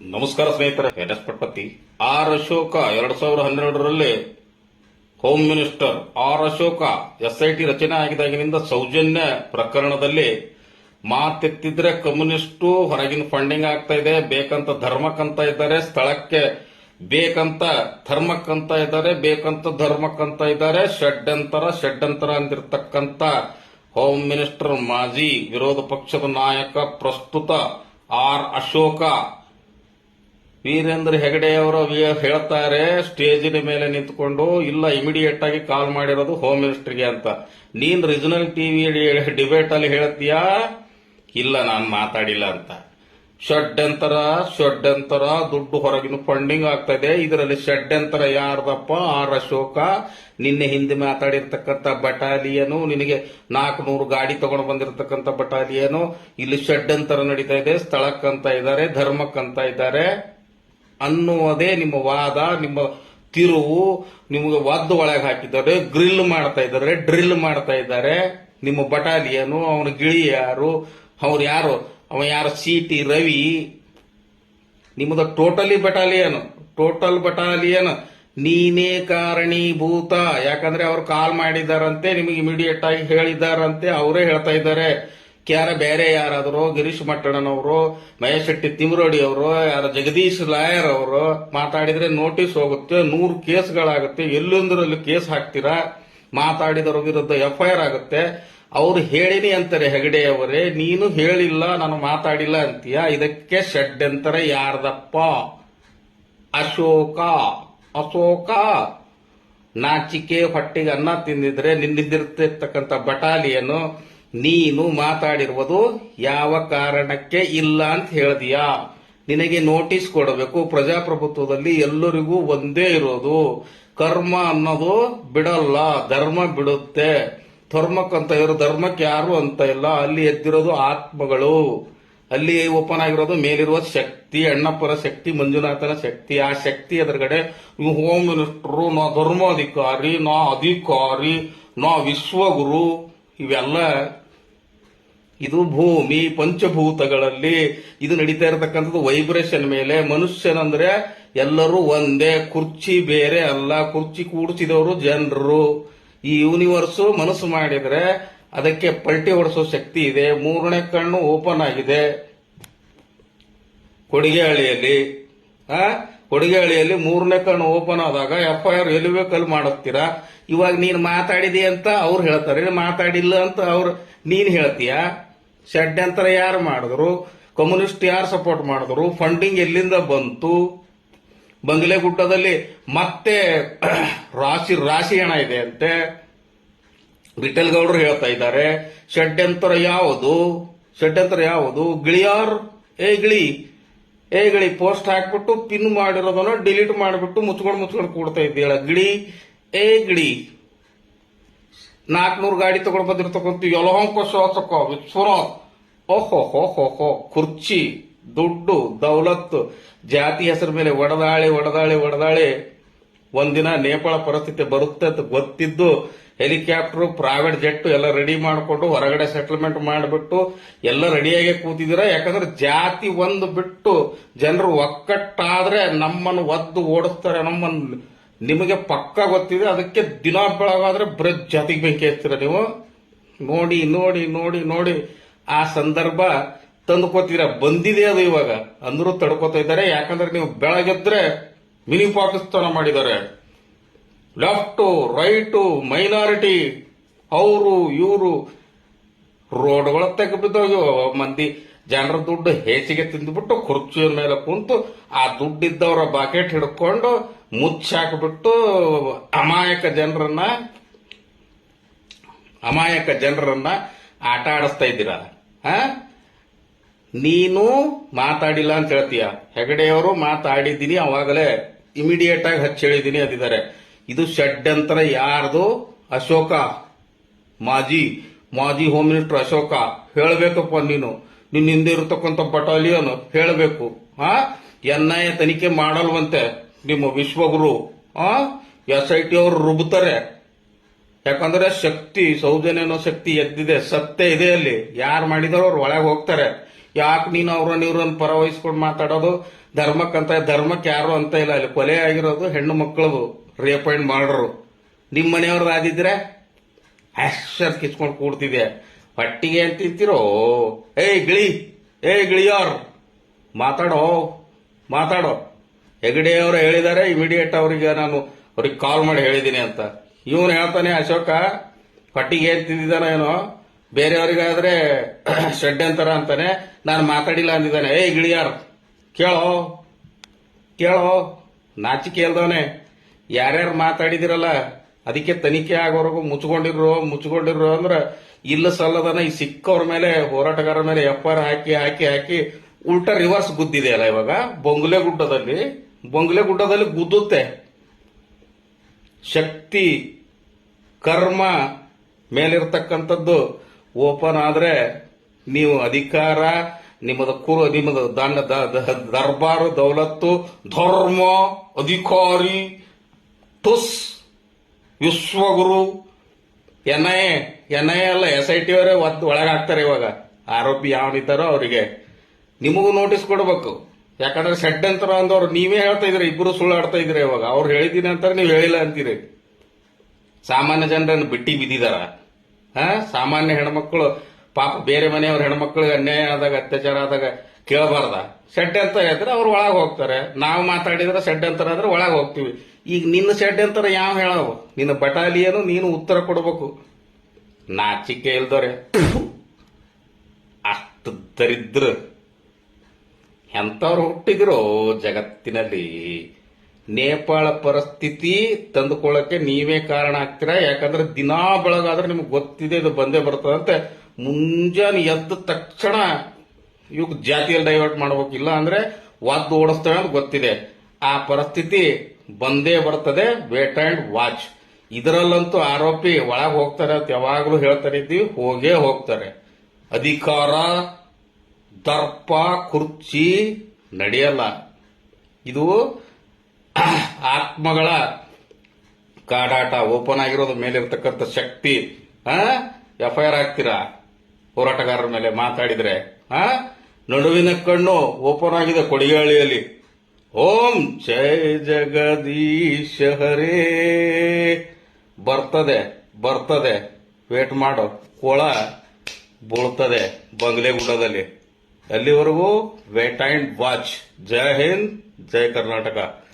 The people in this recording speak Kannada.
ನಮಸ್ಕಾರ ಸ್ನೇಹಿತರೆ ಎನ್ ಎಸ್ ಪಟ್ಪತಿ. ಆರ್ ಅಶೋಕ ಎರಡ್ ಸಾವಿರದ ಹನ್ನೆರಡರಲ್ಲಿ home minister R Ashoka SIT ರಚನೆ ಆಗಿದಾಗಿನಿಂದ ಸೌಜನ್ಯ ಪ್ರಕರಣದಲ್ಲಿ ಮಾತೆತ್ತಿದ್ರೆ ಕಮ್ಯುನಿಸ್ಟು, ಹೊರಗಿನ ಫಂಡಿಂಗ್ ಆಗ್ತಾ ಇದೆ, ಬೇಕಂತ ಧರ್ಮಕ್ಕಂತ ಇದ್ದಾರೆ, ಸ್ಥಳಕ್ಕೆ ಬೇಕಂತ ಧರ್ಮಕ್ಕಂತ ಇದ್ದಾರೆ, ಬೇಕಂತ ಧರ್ಮಕ್ಕಂತ ಇದ್ದಾರೆ, ಷಡ್ಯಂತರ ಷಡ್ಯಂತರ ಅಂದಿರತಕ್ಕಂತ ಹೋಮ್ ಮಿನಿಸ್ಟರ್ ಮಾಜಿ ವಿರೋಧ ಪಕ್ಷದ ನಾಯಕ ಪ್ರಸ್ತುತ ಆರ್ ಅಶೋಕ ವೀರೇಂದ್ರ ಹೆಗಡೆ ಅವರು ಹೇಳ್ತಾರೆ ಸ್ಟೇಜಿನ ಮೇಲೆ ನಿಂತ್ಕೊಂಡು, ಇಲ್ಲ ಇಮಿಡಿಯೇಟ್ ಆಗಿ ಕಾಲ್ ಮಾಡಿರೋದು ಹೋಮ್ ಮಿನಿಸ್ಟರ್ಗೆ ಅಂತ. ನೀನ್ ರೀಜನಲ್ ಟಿವಿ ಡಿಬೇಟ್ ಅಲ್ಲಿ ಹೇಳ್ತೀಯಾ ಇಲ್ಲ, ನಾನು ಮಾತಾಡಿಲ್ಲ ಅಂತ. ಷಡ್ಯಂತರ ಷಡ್ಯಂತರ, ದುಡ್ಡು ಹೊರಗಿನ ಫಂಡಿಂಗ್ ಆಗ್ತಾ ಇದೆ. ಇದರಲ್ಲಿ ಷಡ್ಯಂತರ ಯಾರ್ದಪ್ಪ? ಆರ್ ಅಶೋಕ. ನಿನ್ನೆ ಹಿಂದೆ ಮಾತಾಡಿರ್ತಕ್ಕಂಥ ಬಟಾಲಿಯನು, ನಿನಗೆ ನಾಲ್ಕುನೂರು ಗಾಡಿ ತಗೊಂಡು ಬಂದಿರತಕ್ಕಂತ ಬಟಾಲಿಯನು. ಇಲ್ಲಿ ಷಡ್ಯಂತರ ನಡೀತಾ ಇದೆ. ಸ್ಥಳಕ್ಕಂತ ಇದ್ದಾರೆ, ಧರ್ಮಕ್ಕಂತ ಇದ್ದಾರೆ. ಅನ್ನುವುದೇ ನಿಮ್ಮ ವಾದ, ನಿಮ್ಮ ತಿರುವು, ನಿಮಗೆ ಒದ್ದು ಒಳಗೆ ಹಾಕಿದ್ದಾರೆ, ಗ್ರಿಲ್ ಮಾಡ್ತಾ ಇದ್ದಾರೆ, ಡ್ರಿಲ್ ಮಾಡ್ತಾ ಇದ್ದಾರೆ. ನಿಮ್ಮ ಬಟಾಲಿಯನು, ಅವನ ಗಿಳಿ ಯಾರು, ಅವ್ರು ಯಾರು, ಅವ ಯಾರು ಸಿ ಟಿ ರವಿ. ನಿಮ್ಮದು ಟೋಟಲಿ ಬಟಾಲಿಯನ್, ಟೋಟಲ್ ಬಟಾಲಿಯನ್. ನೀನೇ ಕಾರಣೀಭೂತ. ಯಾಕಂದ್ರೆ ಅವ್ರು ಕಾಲ್ ಮಾಡಿದಾರಂತೆ, ನಿಮಗೆ ಇಮಿಡಿಯೇಟ್ ಆಗಿ ಹೇಳಿದಾರಂತೆ, ಅವರೇ ಹೇಳ್ತಾ ಇದ್ದಾರೆ. ಯಾರ ಬೇರೆ ಯಾರಾದರೂ, ಗಿರೀಶ್ ಮಟ್ಟಣ್ಣನವರು, ಮಹೇಶ್ ಶೆಟ್ಟಿ ತಿಮ್ರೋಡಿ ಅವರು ಯಾರ ಜಗದೀಶ್ ಲಾಯರ್ ಅವರು ಮಾತಾಡಿದ್ರೆ ನೋಟಿಸ್ ಹೋಗುತ್ತೆ, ನೂರು ಕೇಸ್ಗಳಾಗುತ್ತೆ, ಎಲ್ಲೊಂದರಲ್ಲಿ ಕೇಸ್ ಹಾಕ್ತೀರಾ? ಮಾತಾಡಿದವರ ವಿರುದ್ಧ ಎಫ್ಐಆರ್ ಆಗುತ್ತೆ. ಅವರು ಹೇಳಿನಿ ಅಂತಾರೆ ಹೆಗಡೆ ಅವರೇ, ನೀನು ಹೇಳಿಲ್ಲ, ನಾನು ಮಾತಾಡಿಲ್ಲ ಅಂತೀಯ? ಇದಕ್ಕೆ ಷಡ್ಯಂತರ ಯಾರ್ದಪ್ಪ? ಅಶೋಕ ಅಶೋಕ. ನಾಚಿಕೆ ಹೊಟ್ಟಿಗೆ ಅನ್ನ ತಿಂದಿದ್ರೆ ನಿನ್ನಿದ್ದಿರ್ತಕ್ಕಂಥ ಬಟಾಲಿಯನ್ನು ನೀನು ಮಾತಾಡಿರುವುದು ಯಾವ ಕಾರಣಕ್ಕೆ ಇಲ್ಲ ಅಂತ ಹೇಳಿದೀಯಾ? ನಿನಗೆ ನೋಟಿಸ್ ಕೊಡಬೇಕು. ಪ್ರಜಾಪ್ರಭುತ್ವದಲ್ಲಿ ಎಲ್ಲರಿಗೂ ಒಂದೇ ಇರೋದು. ಕರ್ಮ ಅನ್ನೋದು ಬಿಡಲ್ಲ, ಧರ್ಮ ಬಿಡುತ್ತೆ. ಧರ್ಮಕ್ಕಂತ ಇರೋ, ಧರ್ಮಕ್ಕೆ ಯಾರು ಅಂತ ಇಲ್ಲ. ಅಲ್ಲಿ ಎದ್ದಿರೋದು ಆತ್ಮಗಳು. ಅಲ್ಲಿ ಓಪನ್ ಆಗಿರೋದು ಮೇಲಿರುವ ಶಕ್ತಿ, ಅಣ್ಣಪ್ಪರ ಶಕ್ತಿ, ಮಂಜುನಾಥನ ಶಕ್ತಿ. ಆ ಶಕ್ತಿ ಎದುರುಗಡೆ ನೀವು ಹೋಮ್ ಮಿನಿಸ್ಟರು, ನಾ ಧರ್ಮಾಧಿಕಾರಿ, ನಾ ಅಧಿಕಾರಿ, ನಾ ವಿಶ್ವಗುರು. ಇವೆಲ್ಲ ಇದು ಭೂಮಿ ಪಂಚಭೂತಗಳಲ್ಲಿ ಇದು ನಡೀತಾ ಇರತಕ್ಕಂಥದ್ದು ವೈಬ್ರೇಷನ್ ಮೇಲೆ. ಮನುಷ್ಯನಂದ್ರೆ ಎಲ್ಲರೂ ಒಂದೇ, ಕುರ್ಚಿ ಬೇರೆ ಅಲ್ಲ, ಕುರ್ಚಿ ಕೂಡಿಸಿದವರು ಜನರು. ಈ ಯೂನಿವರ್ಸ್ ಮನಸ್ಸು ಮಾಡಿದ್ರೆ ಅದಕ್ಕೆ ಪಲ್ಟಿ ಹೊಡೆಸೋ ಶಕ್ತಿ ಇದೆ, ಮೂರನೇ ಕಣ್ಣು ಓಪನ್ ಆಗಿದೆ. ಕೊಡಿಗೆಹಳ್ಳಿಯಲ್ಲಿ ಆ? ಕೊಡಿಗೆಹಳ್ಳಿಯಲ್ಲಿ ಮೂರನೇ ಕಣ್ಣು ಓಪನ್ ಆದಾಗ ಎಫ್ ಐ ಆರ್ ಎಲ್ಲಿ ಬೇಕಲ್ಲಿ ಮಾಡುತ್ತೀರಾ? ಇವಾಗ ನೀನು ಮಾತಾಡಿದಿ ಅಂತ ಅವ್ರು ಹೇಳ್ತಾರೆ. ಮಾತಾಡಿಲ್ಲ ಅಂತ ಅವ್ರು, ನೀನು ಹೇಳ್ತೀಯ? ಷಡ್ಯಂತರ ಯಾರು ಮಾಡಿದ್ರು? ಕಮ್ಯುನಿಸ್ಟ್ ಯಾರು ಸಪೋರ್ಟ್ ಮಾಡಿದ್ರು? ಫಂಡಿಂಗ್ ಎಲ್ಲಿಂದ ಬಂತು? ಬಂಗಲೆಗುಡ್ಡದಲ್ಲಿ ಮತ್ತೆ ರಾಶಿ ರಾಶಿ ಹಣ ಇದೆ ಅಂತೆ. ವಿಠಲ್ ಗೌಡರು ಹೇಳ್ತಾ ಇದ್ದಾರೆ, ಷಡ್ಯಂತರ ಯಾವುದು? ಷಡ್ಯಂತರ ಯಾವುದು? ಗಿಳಿಯಾರ್? ಏ, ಗಿಳಿ ಏ ಗಿಳಿ ಪೋಸ್ಟ್ ಹಾಕ್ಬಿಟ್ಟು, ಪಿನ್ ಮಾಡಿರೋದನ್ನ ಡಿಲೀಟ್ ಮಾಡಿಬಿಟ್ಟು ಮುಚ್ಕೊಂಡು ಮುಚ್ಕೊಂಡು ಕೂಡ್ತಾ ಇದ್ದೀಳ ಗಿಳಿ, ಏ ಗಿಳಿ. ನಾಲ್ಕುನೂರು ಗಾಡಿ ತಗೊಂಡು ಬಂದಿರ್ತಕ್ಕಂಥ ಯಲಹಂಕ ಶಾಸಕ, ವಿಶ್ವನಾಥ್. ಓಹೋ, ಹೋ ಹೋ ಹೋ, ಕುರ್ಚಿ, ದುಡ್ಡು ದೌಲತ್ತು ಜಾತಿ ಹೆಸರ ಮೇಲೆ ಒಡದಾಳಿ ಒಡದಾಳಿ ಒಡದಾಳಿ. ಒಂದಿನ ನೇಪಾಳ ಪರಿಸ್ಥಿತಿ ಬರುತ್ತೆ ಅಂತ ಗೊತ್ತಿದ್ದು ಹೆಲಿಕಾಪ್ಟರ್ ಪ್ರೈವೇಟ್ ಜೆಟ್ ಎಲ್ಲ ರೆಡಿ ಮಾಡಿಕೊಂಡು ಹೊರಗಡೆ ಸೆಟಲ್ಮೆಂಟ್ ಮಾಡಿಬಿಟ್ಟು ಎಲ್ಲ ರೆಡಿಯಾಗಿ ಕೂತಿದ್ದೀರಾ? ಯಾಕಂದ್ರೆ ಜಾತಿ ಒಂದು ಬಿಟ್ಟು ಜನರು ಒಕ್ಕಟ್ಟಾದ್ರೆ ನಮ್ಮನ್ನು ಒದ್ದು ಓಡಿಸ್ತಾರೆ, ನಮ್ಮನ್ನು ನಿಮಗೆ ಪಕ್ಕ ಗೊತ್ತಿದೆ, ಅದಕ್ಕೆ ದಿನ ಬೆಳಗಾದ್ರೆ ಬ್ರಿಜ್ ಜಾತಿಗೆ ಬೆಂಕಿ ಹಚ್ತೀರ ನೀವು? ನೋಡಿ ನೋಡಿ ನೋಡಿ ನೋಡಿ, ಆ ಸಂದರ್ಭ ತಂದುಕೋತೀರ ಬಂದಿದೆ ಅದು ಇವಾಗ. ಅಂದ್ರೂ ತಡ್ಕೋತಾ ಇದ್ದಾರೆ. ಯಾಕಂದ್ರೆ ನೀವು ಬೆಳಗೆದ್ರೆ ಮಿನಿ ಪಾಕಿಸ್ತಾನ ಮಾಡಿದ್ದಾರೆ. ಲೆಫ್ಟ್, ರೈಟು, ಮೈನಾರಿಟಿ, ಅವರು, ಇವರು, ರೋಡ್ಗಳ ತೆಗೆಬಿದ್ದೋಗ್ಯವ ಮಂದಿ ಜನರ ದುಡ್ಡು ಹೆಚ್ಚಿಗೆ ತಿಂದ್ಬಿಟ್ಟು ಕುರ್ಚಿಯ ಮೇಲೆ ಕುಂತು ಆ ದುಡ್ಡಿದ್ದವರ ಬಾಕೆಟ್ ಹಿಡ್ಕೊಂಡು ಮುಚ್ಚಾಕ್ಬಿಟ್ಟು ಅಮಾಯಕ ಜನರನ್ನ ಅಮಾಯಕ ಜನರನ್ನ ಆಟ ಆಡಿಸ್ತಾ ಇದ್ದೀರ ನೀನು ಮಾತಾಡಿಲ್ಲ ಅಂತ ಹೇಳ್ತೀಯ. ಹೆಗಡೆಯವರು ಮಾತಾಡಿದ್ದೀನಿ, ಅವಾಗಲೇ ಇಮಿಡಿಯೇಟ್ ಆಗಿ ಹಚ್ಚಿ ಹೇಳಿದ್ದೀನಿ ಅಂದಿದ್ದಾರೆ. ಇದು ಷಡ್ಯಂತರ ಯಾರ್ದು? ಅಶೋಕ. ಮಾಜಿ ಮಾಜಿ ಹೋಮ್ ಮಿನಿಸ್ಟರ್ ಅಶೋಕ. ಹೇಳಬೇಕಪ್ಪ ನೀನು. ನಿನ್ನ ಹಿಂದೆ ಇರತಕ್ಕಂಥ ಬಟಾಲಿಯನ್ ಹೇಳಬೇಕು. ಹಾ ಎನ್ ಐ ಎ ತನಿಖೆ ಮಾಡಲ್ವಂತೆ ನಿಮ್ಮ ವಿಶ್ವಗುರು. ಆ? ಎಸ್ ಐ ಟಿ ಅವರು ರುಬ್ತಾರೆ. ಯಾಕಂದ್ರೆ ಶಕ್ತಿ, ಸೌಜನ್ಯ ಅನ್ನೋ ಶಕ್ತಿ ಎದ್ದಿದೆ. ಸತ್ಯ ಇದೆ ಅಲ್ಲಿ. ಯಾರು ಮಾಡಿದಾರೋ ಅವ್ರು ಒಳಗೆ ಹೋಗ್ತಾರೆ. ಯಾಕೆ ನೀನು ಅವ್ರನ್ನ ಇವ್ರನ್ನ ಪರವಹಿಸ್ಕೊಂಡು ಮಾತಾಡೋದು? ಧರ್ಮಕ್ಕಂತ, ಧರ್ಮಕ್ಕೆ ಯಾರು ಅಂತ ಇಲ್ಲ. ಅಲ್ಲಿ ಕೊಲೆ ಆಗಿರೋದು ಹೆಣ್ಣು ಮಕ್ಕಳದು. ರೇಪ್ ಮಾಡ್ರು. ನಿಮ್ಮ ಮನೆಯವ್ರದ್ದು ಆದಿದ್ರೆ ಅಷ್ಟರ್ ಕಿಚ್ಕೊಂಡು ಕೂಡ್ತಿದ್ದೆ. ಹೊಟ್ಟಿಗೆ ಅಂತ ತಿಂತಿರೋ ಏಯ್ ಗಿಳಿ, ಏಯ್ ಗಿಳಿಯೋರ್, ಮಾತಾಡೋ ಮಾತಾಡೋ. ಹೆಗಡೆ ಅವರು ಹೇಳಿದ್ದಾರೆ ಇಮಿಡಿಯೇಟ್ ಅವರಿಗೆ ನಾನು ಅವ್ರಿಗೆ ಕಾಲ್ ಮಾಡಿ ಹೇಳಿದ್ದೀನಿ ಅಂತ. ಇವನು ಹೇಳ್ತಾನೆ, ಅಶೋಕ, ಪಟ್ಟಿಗೆ ಏನು ತಿಂದಿದ್ದಾನ ಏನೋ, ಬೇರೆಯವರಿಗಾದ್ರೆ ಅಂತಾರ ಅಂತಾನೆ, ನಾನು ಮಾತಾಡಿಲ್ಲ ಅಂದಿದ್ದಾನೆ. ಏಯ್ ಗಿಳಿಯಾರ್, ಕೇಳೋ ಕೇಳೋ, ನಾಚಿಕೆ ಇಲ್ದವನೆ ಯಾರ್ಯಾರು ಮಾತಾಡಿದಿರಲ್ಲ, ಅದಕ್ಕೆ ತನಿಖೆ ಆಗೋವರೆಗೂ ಮುಚ್ಕೊಂಡಿರೋ ಮುಚ್ಕೊಂಡಿರೋ ಅಂದ್ರೆ ಇಲ್ಲ ಸಲ್ಲದನ ಈ ಸಿಕ್ಕವ್ರ ಮೇಲೆ, ಹೋರಾಟಗಾರರ ಮೇಲೆ ಎಫ್ ಆರ್ ಹಾಕಿ ಹಾಕಿ ಹಾಕಿ ಉಲ್ಟಾ ರಿವರ್ಸ್ ಗುದ್ದಿದೆ ಅಲ್ಲ ಇವಾಗ? ಬೊಂಗುಲೆ ಗುಡ್ಡದಲ್ಲಿ. ಬೊಂಗುಲೆ ಗುಡ್ಡದಲ್ಲಿ ಗುದ್ದುತ್ತೆ. ಶಕ್ತಿ, ಕರ್ಮ ಮೇಲಿರ್ತಕ್ಕಂಥದ್ದು ಓಪನ್ ಆದ್ರೆ ನೀವು ಅಧಿಕಾರ, ನಿಮ್ಮದ ಕುರು, ನಿಮ್ಮದು ದಂಡ ದರ್ಬಾರು, ದೌಲತ್ತು, ಧರ್ಮ, ಅಧಿಕಾರಿ ಟುಸ್ ವಿಶ್ವಗುರು N I A N I ಅಲ್ಲ ಎಸ್ ಐ ಟಿ ಅವರೇ ಒತ್ತು ಒಳಗಾಗ್ತಾರೆ ಇವಾಗ. ಆರೋಪಿ ಯಾವನಿದ್ದಾರೋ ಅವರಿಗೆ. ನಿಮಗೂ ನೋಟಿಸ್ ಕೊಡಬೇಕು. ಯಾಕಂದ್ರೆ ಷಡ್ಯಂತರ ಅಂದವ್ರು, ನೀವೇ ಹೇಳ್ತಾ ಇದ್ರಿ ಇಬ್ಬರು ಸುಳ್ಳಾಡ್ತಾ ಇದ್ರಿ ಇವಾಗ. ಅವ್ರು ಹೇಳಿದ್ದೀನಿ ಅಂತಾರೆ, ನೀವು ಹೇಳಿಲ್ಲ ಅಂತೀರಿ. ಸಾಮಾನ್ಯ ಜನರನ್ನು ಬಿಟ್ಟಿ ಬಿದ್ದಿದಾರ. ಹಾ, ಸಾಮಾನ್ಯ ಹೆಣ್ಮಕ್ಳು, ಪಾಪ ಬೇರೆ ಮನೆಯವ್ರ ಹೆಣ್ಮಕ್ಳಿಗೆ ಅನ್ಯಾಯ ಆದಾಗ, ಅತ್ಯಾಚಾರ ಆದಾಗ ಕೇಳಬಾರ್ದ. ಅಂತ ಹೇಳಿದ್ರೆ ಅವ್ರು ಒಳಗೆ ಹೋಗ್ತಾರೆ. ನಾವು ಮಾತಾಡಿದ್ರೆ ಷಡ್ಯಂತರ ಆದ್ರೆ ಒಳಗೆ ಹೋಗ್ತೀವಿ. ಈಗ ನಿನ್ನ ಶೆಡ್ ಅಂತಾರೆ ಯಾವ ಹೇಳವು ನಿನ್ನ ಬಟಾಲಿಯನು ನೀನು ಉತ್ತರ ಕೊಡಬೇಕು. ನಾಚಿಕೆ ಇಲ್ದವ್ರೆ ಅಷ್ಟು ದರಿದ್ರ. ಎಂಥವ್ರು ಹುಟ್ಟಿದ್ರು ಜಗತ್ತಿನಲ್ಲಿ. ನೇಪಾಳ ಪರಿಸ್ಥಿತಿ ತಂದುಕೊಳ್ಳಕ್ಕೆ ನೀವೇ ಕಾರಣ ಆಗ್ತೀರಾ? ಯಾಕಂದ್ರೆ ದಿನಾ ಬೆಳಗಾದ್ರೆ ನಿಮ್ಗೆ ಗೊತ್ತಿದೆ ಇದು ಬಂದೇ ಬರ್ತದಂತೆ. ಮುಂಜಾನೆ ಎದ್ದ ತಕ್ಷಣ ಇವಾಗ ಜಾತಿಯಲ್ಲಿ ಡೈವರ್ಟ್ ಮಾಡ್ಬೇಕು ಇಲ್ಲ ಅಂದ್ರೆ ಒದ್ದು ಓಡಿಸ್ತೇವೆ ಅಂತ ಗೊತ್ತಿದೆ. ಆ ಪರಿಸ್ಥಿತಿ ಬಂದೇ ಬರ್ತದೆ ವೇಟ್ ಅಂಡ್ ವಾಚ್ ಇದರಲ್ಲಂತೂ ಆರೋಪಿ ಒಳಗೆ ಹೋಗ್ತಾರೆ ಅಂತ ಯಾವಾಗಲೂ ಹೇಳ್ತಾರೆ ಇದ್ದೀವಿ, ಹೋಗೇ ಹೋಗ್ತಾರೆ. ಅಧಿಕಾರ, ದರ್ಪ, ಕುರ್ಚಿ ನಡೆಯಲ್ಲ. ಇದು ಆತ್ಮಗಳ ಕಾಡಾಟ, ಓಪನ್ ಆಗಿರೋದ್ರ ಮೇಲೆ ಇರತಕ್ಕಂಥ ಶಕ್ತಿ. ಎಫ್ ಐ ಆರ್ ಆಗ್ತೀರಾ ಹೋರಾಟಗಾರರ ಮೇಲೆ ಮಾತಾಡಿದ್ರೆ. ನಡುವಿನ ಕಣ್ಣು ಓಪನ್ ಆಗಿದೆ ಕೊಡಿಗಾಳಿಯಲ್ಲಿ ಓಂ ಜಯ ಜಗದೀಶ ಹರೇ. ಬರ್ತದೆ ಬರ್ತದೆ. ವೇಟ್ ಮಾಡೋ. ಕೊಳ ಬೀಳ್ತದೆ ಬಂಗ್ಲೆಗುಡ್ಡದಲ್ಲಿ ಅಲ್ಲಿವರೆಗೂ ವೇಟ್ ಆ್ಯಂಡ್ ವಾಚ್ ಜೈ ಹಿಂದ್, ಜೈ ಕರ್ನಾಟಕ.